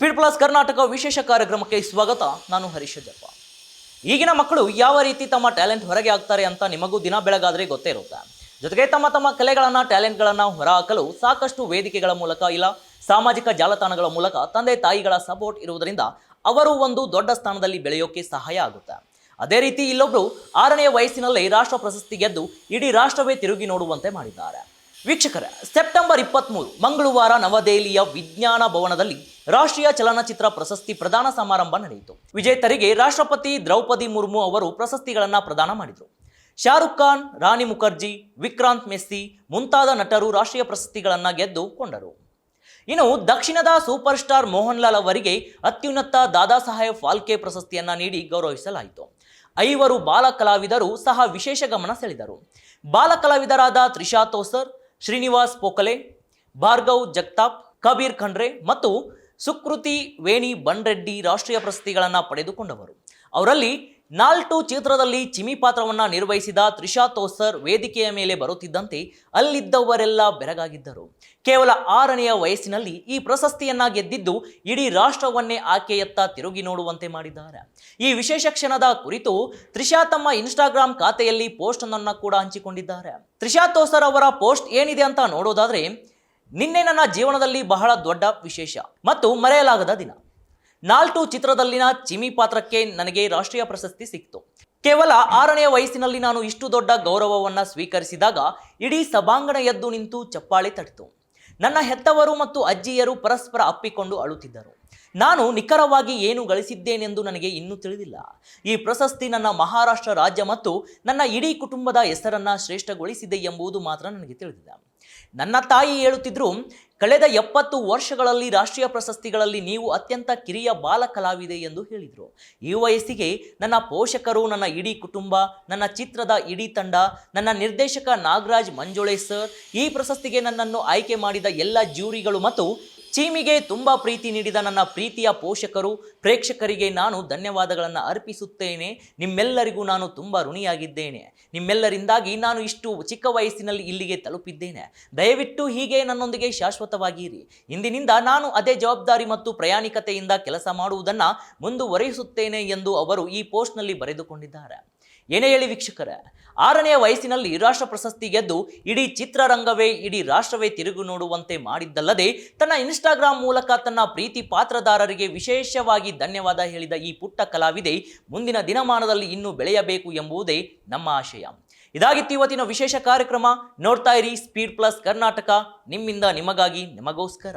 Speed plus Karnataka ವಿಶೇಷ ಕಾರ್ಯಕ್ರಮಕ್ಕೆ ಸ್ವಾಗತ. ನಾನು ಹರೀಶ್ ಜಪ್ಪ ಈಗಿನ ಮಕ್ಕಳು ಯಾವ ರೀತಿ ತಮ್ಮ ಟ್ಯಾಲೆಂಟ್ ಹೊರಗೆ ಹಾಕ್ತಾರೆ ಅಂತ ನಿಮಗೂ ದಿನ ಬೆಳಗಾದರೆ ಗೊತ್ತೇ ಇರುತ್ತೆ. ಜೊತೆಗೆ ತಮ್ಮ ತಮ್ಮ ಕಲೆಗಳನ್ನ ಟ್ಯಾಲೆಂಟ್ಗಳನ್ನು ಹೊರಹಾಕಲು ಸಾಕಷ್ಟು ವೇದಿಕೆಗಳ ಮೂಲಕ ಇಲ್ಲ, ಸಾಮಾಜಿಕ ಜಾಲತಾಣಗಳ ಮೂಲಕ ತಂದೆ ತಾಯಿಗಳ ಸಪೋರ್ಟ್ ಇರುವುದರಿಂದ ಅವರು ಒಂದು ದೊಡ್ಡ ಸ್ಥಾನದಲ್ಲಿ ಬೆಳೆಯೋಕೆ ಸಹಾಯ ಆಗುತ್ತೆ. ಅದೇ ರೀತಿ ಇಲ್ಲೊಬ್ಬರು ಆರನೆಯ ವಯಸ್ಸಿನಲ್ಲೇ ರಾಷ್ಟ್ರ ಪ್ರಶಸ್ತಿ ಗೆದ್ದು ಇಡೀ ರಾಷ್ಟ್ರವೇ ತಿರುಗಿ ನೋಡುವಂತೆ ಮಾಡಿದ್ದಾರೆ. ವೀಕ್ಷಕರೇ, ಸೆಪ್ಟೆಂಬರ್ ಇಪ್ಪತ್ತ್ಮೂರು ಮಂಗಳವಾರ ನವದೆಹಲಿಯ ವಿಜ್ಞಾನ ಭವನದಲ್ಲಿ ರಾಷ್ಟ್ರೀಯ ಚಲನಚಿತ್ರ ಪ್ರಶಸ್ತಿ ಪ್ರದಾನ ಸಮಾರಂಭ ನಡೆಯಿತು. ವಿಜೇತರಿಗೆ ರಾಷ್ಟ್ರಪತಿ ದ್ರೌಪದಿ ಮುರ್ಮು ಅವರು ಪ್ರಶಸ್ತಿಗಳನ್ನು ಪ್ರದಾನ ಮಾಡಿದರು. ಶಾರುಖ್ ಖಾನ್, ರಾಣಿ ಮುಖರ್ಜಿ, ವಿಕ್ರಾಂತ್ ಮೆಸ್ಸಿ ಮುಂತಾದ ನಟರು ರಾಷ್ಟ್ರೀಯ ಪ್ರಶಸ್ತಿಗಳನ್ನು ಗೆದ್ದುಕೊಂಡರು ಇನ್ನು ದಕ್ಷಿಣದ ಸೂಪರ್ ಸ್ಟಾರ್ ಮೋಹನ್ ಲಾಲ್ ಅವರಿಗೆ ಅತ್ಯುನ್ನತ ದಾದಾ ಸಾಹೇಬ್ ಫಾಲ್ಕೆ ಪ್ರಶಸ್ತಿಯನ್ನ ನೀಡಿ ಗೌರವಿಸಲಾಯಿತು. ಐವರು ಬಾಲ ಕಲಾವಿದರು ಸಹ ವಿಶೇಷ ಗಮನ ಸೆಳೆದರು. ಬಾಲ ಕಲಾವಿದರಾದ ತ್ರಿಷಾ ತೋಸರ್, ಶ್ರೀನಿವಾಸ್ ಪೋಕಲೆ ಭಾರ್ಗವ್ ಜಗ್ತಾಪ್, ಕಬೀರ್ ಖಂಡ್ರೆ ಮತ್ತು ಸುಕೃತಿ, ವೇಣಿ, ಬನ್ರೆಡ್ಡಿ ರಾಷ್ಟ್ರೀಯ ಪ್ರಶಸ್ತಿಗಳನ್ನು ಪಡೆದುಕೊಂಡವರು. ಅವರಲ್ಲಿ ನಾಲ್ಟು ಚಿತ್ರದಲ್ಲಿ ಚಿಮಿ ಪಾತ್ರವನ್ನು ನಿರ್ವಹಿಸಿದ ತ್ರಿಷಾ ತೋಸರ್ ವೇದಿಕೆಯ ಮೇಲೆ ಬರುತ್ತಿದ್ದಂತೆ ಅಲ್ಲಿದ್ದವರೆಲ್ಲ ಬೆರಗಾಗಿದ್ದರು. ಕೇವಲ ಆರನೆಯ ವಯಸ್ಸಿನಲ್ಲಿ ಈ ಪ್ರಶಸ್ತಿಯನ್ನ ಗೆದ್ದಿದ್ದು ಇಡೀ ರಾಷ್ಟ್ರವನ್ನೇ ಆಕೆಯತ್ತ ತಿರುಗಿ ನೋಡುವಂತೆ ಮಾಡಿದ್ದಾರೆ. ಈ ವಿಶೇಷ ಕ್ಷಣದ ಕುರಿತು ತ್ರಿಷಾ ತಮ್ಮ ಇನ್ಸ್ಟಾಗ್ರಾಮ್ ಖಾತೆಯಲ್ಲಿ ಪೋಸ್ಟ್ ಅನ್ನು ಕೂಡ ಹಂಚಿಕೊಂಡಿದ್ದಾರೆ. ತ್ರಿಷಾ ತೋಸರ್ ಅವರ ಪೋಸ್ಟ್ ಏನಿದೆ ಅಂತ ನೋಡೋದಾದ್ರೆ ನಿನ್ನೆ ನನ್ನ ಜೀವನದಲ್ಲಿ ಬಹಳ ದೊಡ್ಡ ವಿಶೇಷ ಮತ್ತು ಮರೆಯಲಾಗದ ದಿನ. ನಾಲ್ಟು ಚಿತ್ರದಲ್ಲಿನ ಚಿಮಿ ಪಾತ್ರಕ್ಕೆ ನನಗೆ ರಾಷ್ಟ್ರೀಯ ಪ್ರಶಸ್ತಿ ಸಿಕ್ತು. ಕೇವಲ ಆರನೇ ವಯಸ್ಸಿನಲ್ಲಿ ನಾನು ಇಷ್ಟು ದೊಡ್ಡ ಗೌರವವನ್ನು ಸ್ವೀಕರಿಸಿದಾಗ ಇಡೀ ಸಭಾಂಗಣ ಎದ್ದು ನಿಂತು ಚಪ್ಪಾಳೆ ತಟ್ಟಿತು ನನ್ನ ಹೆತ್ತವರು ಮತ್ತು ಅಜ್ಜಿಯರು ಪರಸ್ಪರ ಅಪ್ಪಿಕೊಂಡು ಅಳುತ್ತಿದ್ದರು. ನಾನು ನಿಖರವಾಗಿ ಏನು ಗಳಿಸಿದ್ದೇನೆಂದು ನನಗೆ ಇನ್ನೂ ತಿಳಿದಿಲ್ಲ. ಈ ಪ್ರಶಸ್ತಿ ನನ್ನ ಮಹಾರಾಷ್ಟ್ರ ರಾಜ್ಯ ಮತ್ತು ನನ್ನ ಇಡೀ ಕುಟುಂಬದ ಹೆಸರನ್ನ ಶ್ರೇಷ್ಠಗೊಳಿಸಿದೆ ಎಂಬುದು ಮಾತ್ರ ನನಗೆ ತಿಳಿದಿದೆ. ನನ್ನ ತಾಯಿ ಹೇಳುತ್ತಿದ್ರು, ಕಳೆದ ಎಪ್ಪತ್ತು ವರ್ಷಗಳಲ್ಲಿ ರಾಷ್ಟ್ರೀಯ ಪ್ರಶಸ್ತಿಗಳಲ್ಲಿ ನೀವು ಅತ್ಯಂತ ಕಿರಿಯ ಬಾಲ ಕಲಾವಿದೆ ಎಂದು ಹೇಳಿದರು. ಈ ವಯಸ್ಸಿಗೆ ನನ್ನ ಪೋಷಕರು, ನನ್ನ ಇಡೀ ಕುಟುಂಬ, ನನ್ನ ಚಿತ್ರದ ಇಡೀ ತಂಡ, ನನ್ನ ನಿರ್ದೇಶಕ ನಾಗರಾಜ್ ಮಂಜುಳೆ ಸರ್, ಈ ಪ್ರಶಸ್ತಿಗೆ ನನ್ನನ್ನು ಆಯ್ಕೆ ಮಾಡಿದ ಎಲ್ಲ ಜ್ಯೂರಿಗಳು ಮತ್ತು ಚೀಮಿಗೆ ತುಂಬ ಪ್ರೀತಿ ನೀಡಿದ ನನ್ನ ಪ್ರೀತಿಯ ಪೋಷಕರು, ಪ್ರೇಕ್ಷಕರಿಗೆ ನಾನು ಧನ್ಯವಾದಗಳನ್ನು ಅರ್ಪಿಸುತ್ತೇನೆ. ನಿಮ್ಮೆಲ್ಲರಿಗೂ ನಾನು ತುಂಬ ಋಣಿಯಾಗಿದ್ದೇನೆ. ನಿಮ್ಮೆಲ್ಲರಿಂದಾಗಿ ನಾನು ಇಷ್ಟು ಚಿಕ್ಕ ವಯಸ್ಸಿನಲ್ಲಿ ಇಲ್ಲಿಗೆ ತಲುಪಿದ್ದೇನೆ. ದಯವಿಟ್ಟು ಹೀಗೆ ನನ್ನೊಂದಿಗೆ ಶಾಶ್ವತವಾಗಿರಿ. ಇಂದಿನಿಂದ ನಾನು ಅದೇ ಜವಾಬ್ದಾರಿ ಮತ್ತು ಪ್ರಯಾಣಿಕತೆಯಿಂದ ಕೆಲಸ ಮಾಡುವುದನ್ನು ಮುಂದುವರಿಸುತ್ತೇನೆ ಎಂದು ಅವರು ಈ ಪೋಸ್ಟ್ನಲ್ಲಿ ಬರೆದುಕೊಂಡಿದ್ದಾರೆ. ಏನೇ ಹೇಳಿ ವೀಕ್ಷಕರೇ, ಆರನೇ ವಯಸ್ಸಿನಲ್ಲಿ ರಾಷ್ಟ್ರ ಪ್ರಶಸ್ತಿ ಗೆದ್ದು ಇಡೀ ಚಿತ್ರರಂಗವೇ, ಇಡೀ ರಾಷ್ಟ್ರವೇ ತಿರುಗು ನೋಡುವಂತೆ ಮಾಡಿದ್ದಲ್ಲದೆ, ತನ್ನ ಇನ್ಸ್ಟಾಗ್ರಾಮ್ ಮೂಲಕ ತನ್ನ ಪ್ರೀತಿ ಪಾತ್ರದಾರರಿಗೆ ವಿಶೇಷವಾಗಿ ಧನ್ಯವಾದ ಹೇಳಿದ ಈ ಪುಟ್ಟ ಕಲಾವಿದೆ ಮುಂದಿನ ದಿನಮಾನದಲ್ಲಿ ಇನ್ನೂ ಬೆಳೆಯಬೇಕು ಎಂಬುದೇ ನಮ್ಮ ಆಶಯ. ಇದಾಗಿತ್ತು ಇವತ್ತಿನ ವಿಶೇಷ ಕಾರ್ಯಕ್ರಮ. ನೋಡ್ತಾ ಇರಿ ಸ್ಪೀಡ್ ಪ್ಲಸ್ ಕರ್ನಾಟಕ. ನಿಮ್ಮಿಂದ ನಿಮಗಾಗಿ ನಿಮಗೋಸ್ಕರ.